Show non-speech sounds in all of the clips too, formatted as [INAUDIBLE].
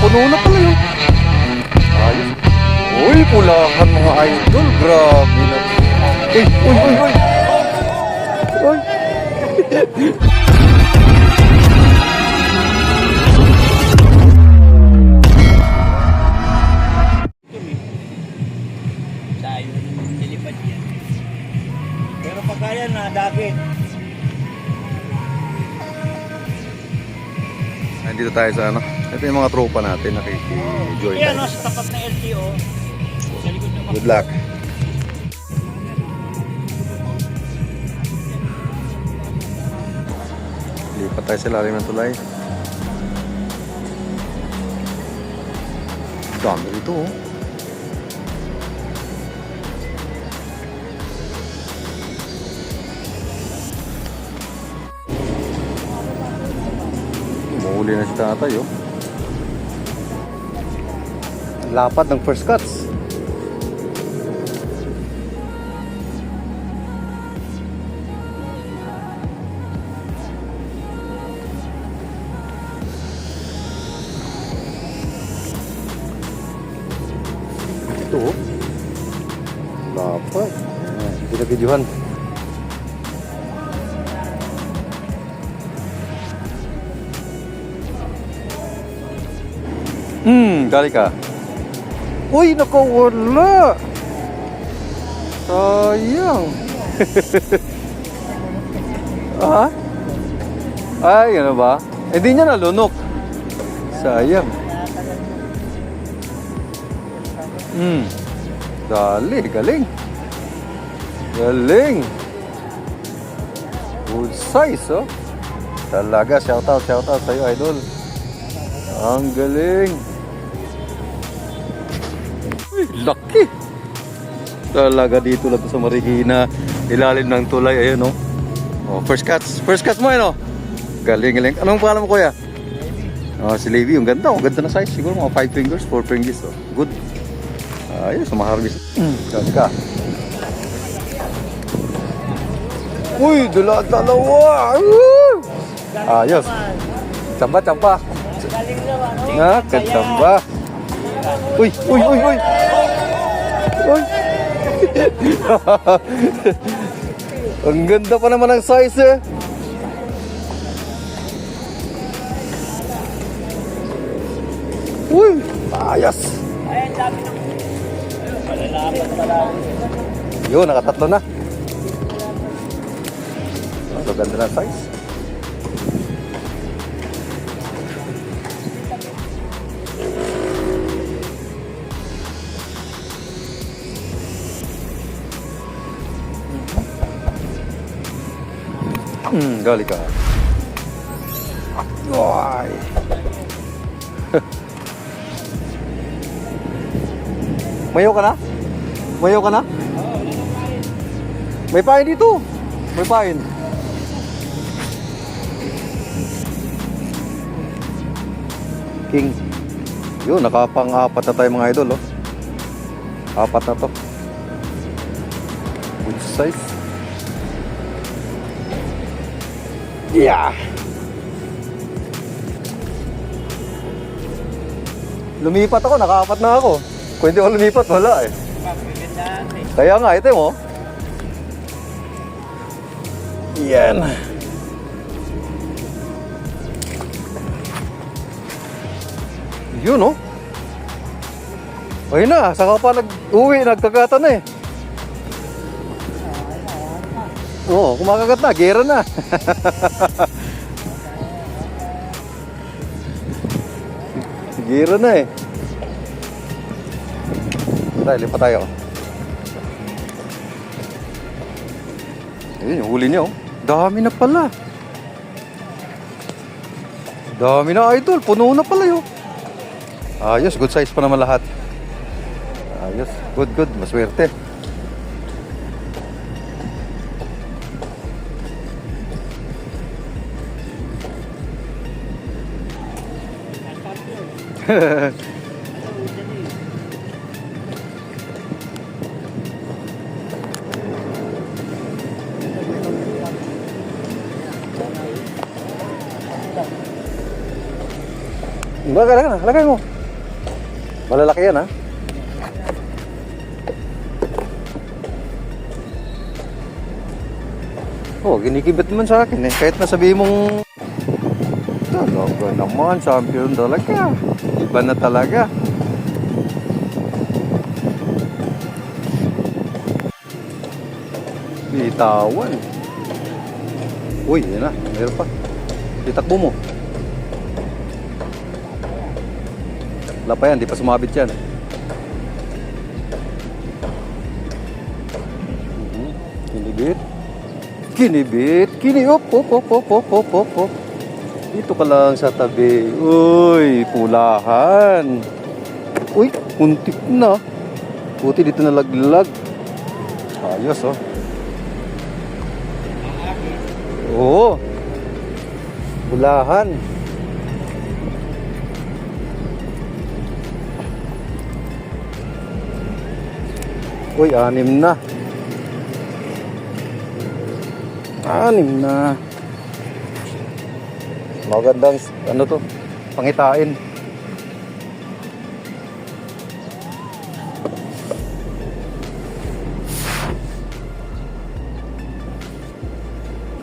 puno na pala yun. Ayos. Uy, pulakan mga idol. Grabe na. Eh, uy, uy, uy. Uy. Tayo nilipad yan. Pero pagka yan na dagit, Nandito tayo sa ano. Ito yung mga tropa natin nakiki-join yan sa tapat na LTO, Good luck. Lipat tayo sa lalim ng tulay. Dami rito oh. Umuuli na si tatay oh. Lapat ng first cuts. Ito oh. Dapat. Ayan, Binabidyohan. Hmm, dali ka. Uy, nakawala. Sayang. ha? [LAUGHS] Ay, ano ba? Eh, di niya nalunok. Sayang. Hmm. Dali, galing. Galing. Good size, oh. Talaga, shout out, shout out sa'yo, idol. Ang galing. Laki. Talaga dito lang sa Marikina. Ilalim ng tulay, ayun, oh. Oh, first cuts. First cuts mo, ano? Galing, galing. Anong pangalan mo, kuya? Oh, si Levi, yung ganda. Ang ganda na size. Siguro mga 5 fingers, 4 fingers. Oh. Good. Ayos, maharbis. Mm, Dali ka. Uy, dala dalawa. Ayos. Tamba, tamba. Galing naman, no? Nga, katamba. Uy, uy, uy, uy. Uy. [LAUGHS] Ang ganda pa naman ng size eh. Uy, ayos. Ayan, dami ng... Malalapat pala. Yun, nakatatlo na. Ang ganda ng size. Hmm, gali ka. Ay. [LAUGHS] Mayo ka na? Mayo ka na? May pain dito. May pain. King. Yun, nakapang-apat na tayo mga idol, oh. Apat na to. Good size. Yeah. Lumipat ako, nakaapat na ako. Kung hindi ako lumipat, wala eh. Kaya nga, ito mo. Yan. Yun, oh. Ayun na, saka pa nag-uwi, nagkagata na eh. Oo, kumakagat na, gera na. [LAUGHS] gera na eh. Tayo, lipat tayo. Ayun, yung huli niya, oh. Dami na pala. Dami na, idol. Puno na pala, yun. Ayos, good size pa naman lahat. Ayos, good, good. Maswerte. Lagay, lagay na, lagay mo. Malalaki yan ha. Oh, ginikibit naman sa akin eh. Kahit nasabihin mong Talaga naman, champion talaga iba na talaga. Bitawan. Uy, yun na. Meron pa. Itakbo mo. Wala pa yan. Di pa sumabit yan. Mhm. Kinibit. Kinibit. Kinibit. Kinibit. Op, op, op, op, op, op, op. Dito ka lang sa tabi. Uy, pulahan. Uy, muntik na. Buti dito nalaglag. Ayos, oh. Oo. Pulahan. Uy, anim na. Anim na. Magandang, ano to, pangitain.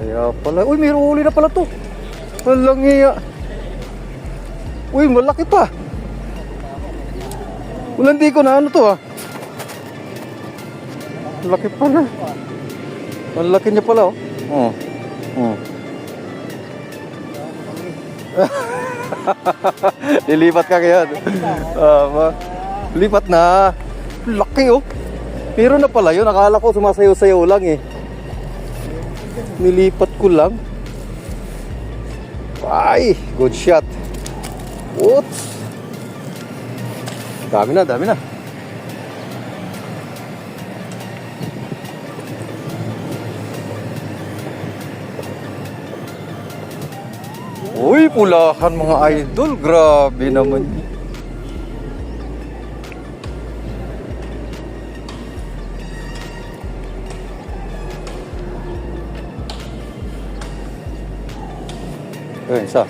Kaya pala, uy, may huli na pala to. Walang iya. Uy, malaki pa. Walang di ko na ano to ah. Malaki pala. Malaki niya pala oh. Oh. Oh. [LAUGHS] Lilipat ka ngayon. Ma- lipat na. Laki oh. Meron na pala yun. Akala ko sumasayaw-sayaw lang eh. Nilipat ko lang. Ay, good shot. Oops. Dami na, dami na. Uy, pulakan mga idol. Grabe naman. Eh, isa.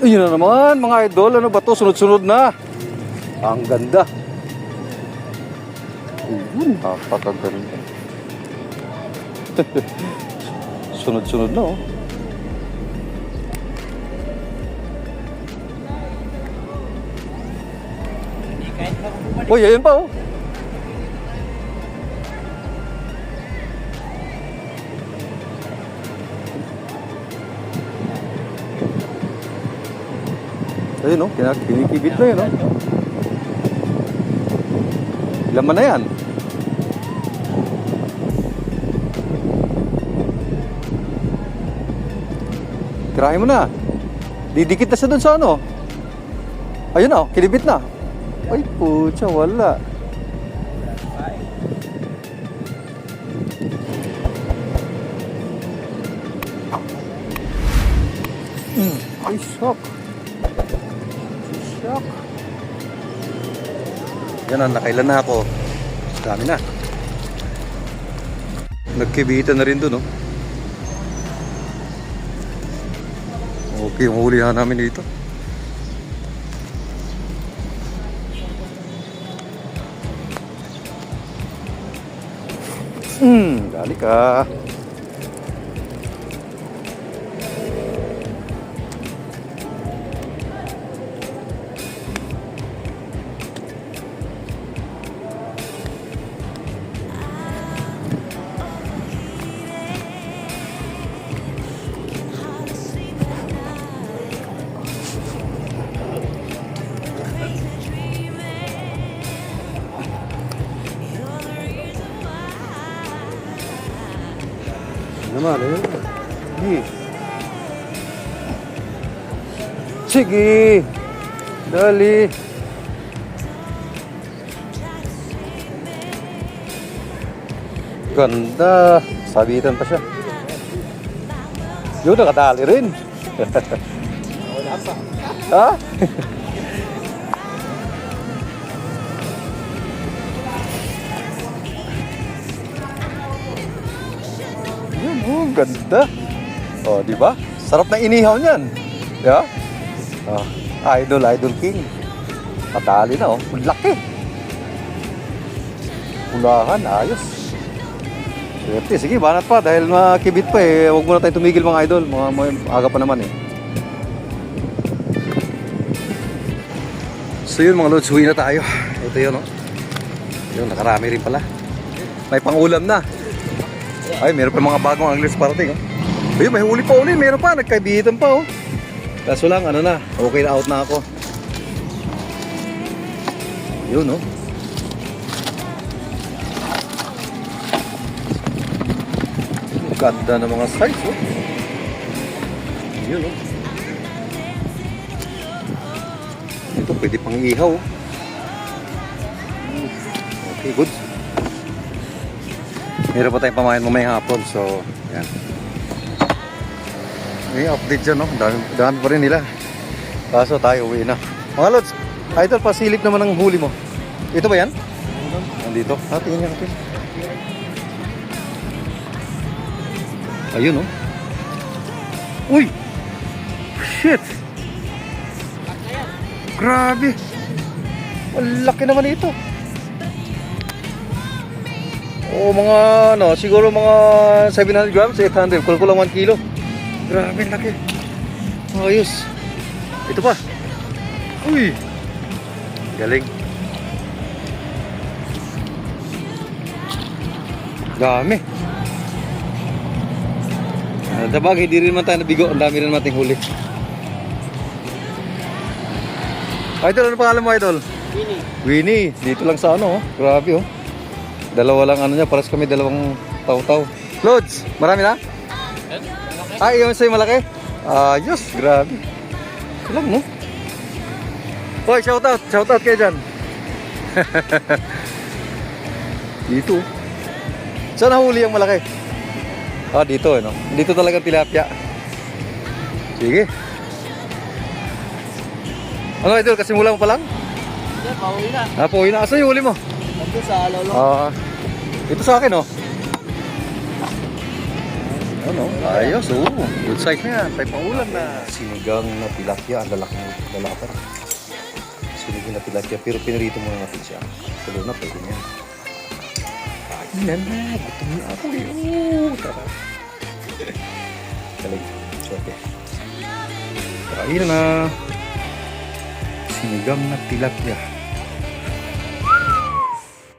Ayun na naman, mga idol. Ano ba to? Sunod-sunod na. Ang ganda. Ayun, napakaganda. [LAUGHS] Sunod-sunod na, oh. Uy, ayun pa, oh. Ayun, oh. Kinak kinikibit na yun, oh. Laman na yan. Tirahin mo na. Didikit na siya dun sa ano. Ayun na, oh, kilibit na. Ay, putya, wala. Mm, ay, shock. Shock. Yan na, nakailan na ako. Dami na. Nagkibita na rin doon, oh. Okay, yung hulihan namin dito. Hmm, dali ka. 말이에요. 이 치기 널리 ganda sabitan pa siya yun nakadali rin ha? Oh, ganda. Oh, di ba? Sarap na inihaw niyan. Ba? Oh. Idol, Idol King. Patali na oh. Ang Laki. Pulahan, ayos. Swerte, sige, banat pa dahil makibit pa eh. Huwag muna tayo tumigil mga idol. Mga, mga aga pa naman eh. So yun mga lods, huwi na tayo. Ito yun oh. Yun, nakarami rin pala. May pangulam na. Ay, meron pa mga bagong Angeles parating oh. Ayun, may huli pa uli. Meron pa, nagkaibitan pa oh. Kaso lang, ano na, okay na out na ako. Yun oh. Ang Ganda ng mga size oh. Yun oh. Ito pwede pang ihaw. oh. Okay, good. Meron pa tayong pamayan mamayang hapon, so yan. May update dyan, no? Dami, dami pa rin nila. Kaso tayo uwi na. Mga lods, idol, pasilip naman ang huli mo. Ito ba yan? Nandito. Ha, tingnan nga natin. Ayun, oh. Uy! Shit! Grabe! Ang laki naman ito. Oo, mga ano, siguro mga 700 grams, 800. Kung kulang 1 kilo. Grabe, laki. Ayos. Ito pa. Uy! Galing. Dami. Uh, dabag, hindi rin naman tayo nabigo. Ang dami rin naman ating huli. Idol, ano pangalan mo, Idol? Ini. Winnie, dito lang sa ano, oh. grabe oh. Dalawa lang ano niya, paras kami dalawang taw-taw. Lods, marami na? Ah, yung sa'yo malaki? Ayos, grabe. Alam mo. Hoy, shout out, shout out kayo dyan. [LAUGHS] dito. Saan nahuli ang malaki? Ah, dito, ano? Dito talaga tilapia. Sige. Ano, idol? Kasimula mo pa lang? Hindi, pauwi na. Ah, po, yun. Asa yung huli mo? Nandun sa lolo. Ah, ito sa akin, oh. Ano? Ayos, oo. Good size na yan. Tayo paulan na. Sinigang na tilapia. Ang lalaki ng lalaki. Sinigang na tilapia. Pero pinarito muna natin siya. Tulo na, pwede niya. Kain na na. Gutom na ako eh. Oo, tara. Galing. Swerte. Kain na. Sinigang na tilapia.